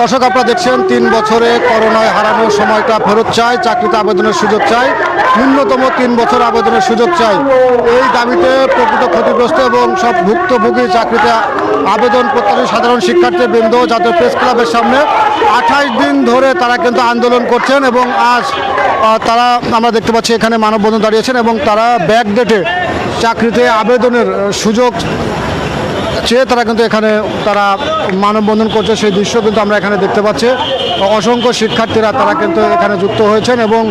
দর্শক আপনারা দেখছেন, তিন বছরে করোনায় হারানোর সময়টা ফেরত চাই, চাকরিতে আবেদনের সুযোগ চাই, ন্যূনতম তিন বছর আবেদনের সুযোগ চাই। এই দাবিতে প্রকৃত ক্ষতিগ্রস্ত এবং সব ভুক্তভোগী চাকরিতে আবেদন প্রত্যাশী সাধারণ শিক্ষার্থী বৃন্দ জাতীয় প্রেস ক্লাবের সামনে। আঠাশ দিন ধরে তারা কিন্তু আন্দোলন করছেন এবং আজ তারা আমরা দেখতে পাচ্ছি এখানে মানববন্ধন দাঁড়িয়েছেন এবং তারা ব্যাক ডেটে চাকরিতে আবেদনের সুযোগ চেয়ে তারা কিন্তু এখানে, তারা মানববন্ধন করছে সেই দৃশ্য কিন্তু আমরা এখানে দেখতে পাচ্ছি। অসংখ্য শিক্ষার্থীরা তারা কিন্তু এখানে যুক্ত হয়েছেন এবং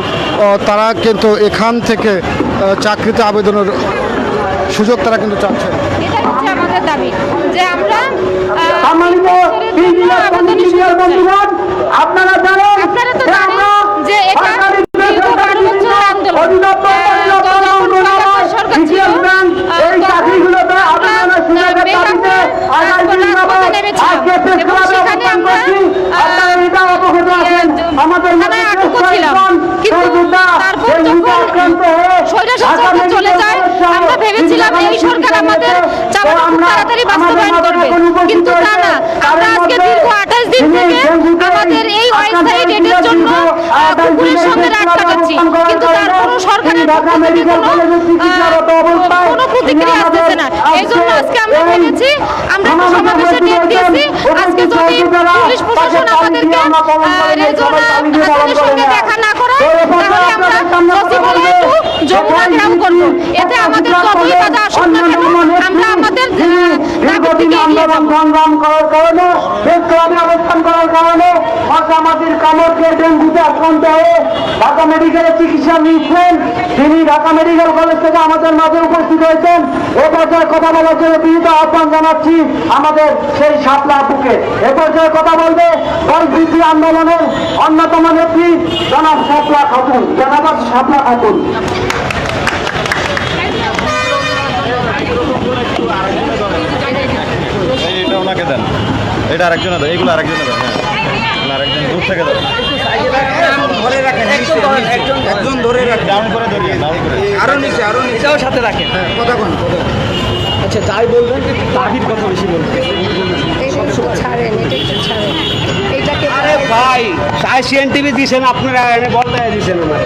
তারা কিন্তু এখান থেকে চাকরিতে আবেদনের সুযোগ তারা কিন্তু চাচ্ছেন। আমাদের দাবি, যে আমরা আহ, সম্মানিত তিন বছরের জন্য ইঞ্জিনিয়ার আবেদনের সুযোগ চাই। বন্ধুগণ আপনারা জানেন আপনারা তো যে জানেন আমরা যে এটা সরকারি দীর্ঘ বারো বছরের আন্দোলন। অধিদপ্তর আহ, পরিদপ্তর যখন মন্ত্রণালয়, সরকার সরকার ছিল, বিশেষ ব্যাংক, আহ, এই তখন চাকরিগুলোতে আমরা, আবেদনের সুযোগের আহ, দাবিতে বেকারদের আগামী দিন রাজপথে যাবৎ নেমেছিলাম। আজকে প্রেস এবং ক্লাবে সেখানে অবস্থান আমরা, করছি। আহ, আপনারা এটা অবগত আছেন। আমাদের মধ্যে থানায় আটক চেষ্টা ছিলাম। ইসলাম, কিন্তু সহযোদ্ধা, তারপর এই যখন হিংসা আক্রান্ত হয়ে স্বৈরাচার ঢাকা সরকার চলে মেডিকেল যায়, কলেজ সহ আমরা ভেবেছিলাম এই বিভিন্ন সরকার আমাদের চাওয়াটা খুব তাড়াতাড়ি বাস্তবায়ন করবে। কিন্তু তা। না, আমরা আজকে দীর্ঘ 28 দিন থেকে আমাদের এই অস্থায়ী ডেটের জন্য দীর্ঘ আহ, 28 কুকুরের সঙ্গে রাত কাটাচ্ছি। কিন্তু কারণে তারপরও সরকারের পক্ষ থেকে কোনো, কোনো প্রতিক্রিয়া আসতেছে না। এই জন্য আজকে আমরা ভেবেছি আমরা একটা সমাবেশের ডেট দিয়েছি। আজকে যদি পুলিশ প্রশাসন আমাদেরকে রেজওয়ানা হাসানের সঙ্গে দেখা না করে তাহলে আমরা যমুনা গ্রাম করব এতে আমাদের যতই বাধা আসুক না কেন আমরা আমাদের আহ, সংগ্রাম করার কারণে ক্লাবে অবস্থান করার কারণে মাঝামাঝির কামড়কে ডেঙ্গুতে আক্রান্ত হয়ে ঢাকা মেডিকেলে চিকিৎসা নিয়েছেন। তিনি ঢাকা মেডিকেল কলেজ থেকে আমাদের মাঝে উপস্থিত হয়েছেন। এ পর্যায়ে কথা বলার জন্য বিনীত আহ্বান জানাচ্ছি আমাদের সেই সাপলা আপুকে। এ পর্যায়ে কথা বলবে পরিস্থিতি আন্দোলনের অন্যতম নেত্রী, জনাব সাপলা খাতুন। জনাব সাপলা খাতুন এই এটা ওনাকে দেন এটা আরেকজনে দেন এইগুলো আরেকজনে দেন হ্যাঁ। আরেকজন দূর থেকে একজন ধরে রাখেন ডাউন করে ধরিয়ে ডাউন করে। আরও নিচে আরও নিচে। সাথে রাখেন। কথা কোন আচ্ছা যাই বলবেন কিন্তু দাবির কথা বেশি বলবেন। এটা একটু ছাড়েন এটা একটু ছাড়েন। এটাকে আরে ভাই সাই সিএনটিভি আপনারা এনে বলতে দিয়েছেন আমার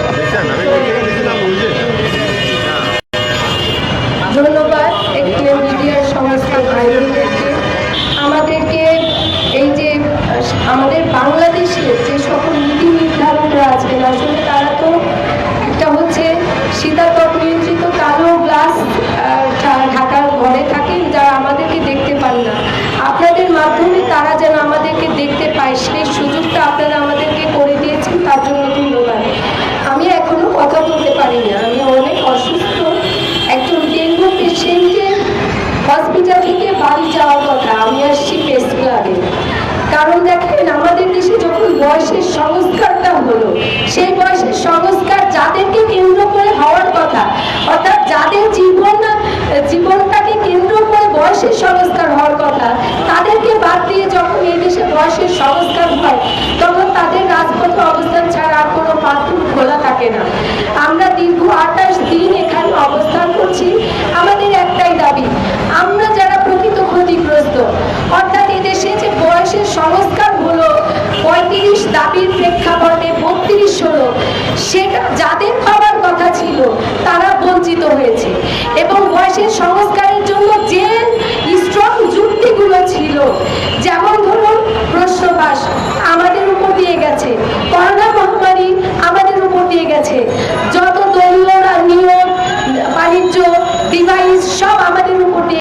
কারণ দেখেন আমাদের দেশে যখন বয়সের সংস্কারটা হলো, সেই বয়সের সংস্কার যাদেরকে কেন্দ্র করে হওয়ার কথা, অর্থাৎ যাদের জীবন জীবনটাকে কেন্দ্র করে বয়সের সংস্কার হওয়ার কথা তাদেরকে বাদ দিয়ে যখন এই দেশে বয়সের সংস্কার হয় তখন তাদের রাজপথে অবস্থান ছাড়া আর কোনো বাথরুম খোলা থাকে না আমরা দীর্ঘ আঠাশ দিন এখানে অবস্থান করছি আমাদের একটাই দাবি আমরা যারা প্রকৃত ক্ষতিগ্রস্ত অর্থাৎ এদেশে যে বয়সের সংস্কার হলো পঁয়ত্রিশ দাবির প্রেক্ষাপটে বত্রিশ হলো, সেটা যাদের পাওয়ার কথা ছিল, তারা বঞ্চিত হয়েছে। এবং বয়সের সংস্কারের জন্য যে স্ট্রং যুক্তিগুলো ছিল, যেমন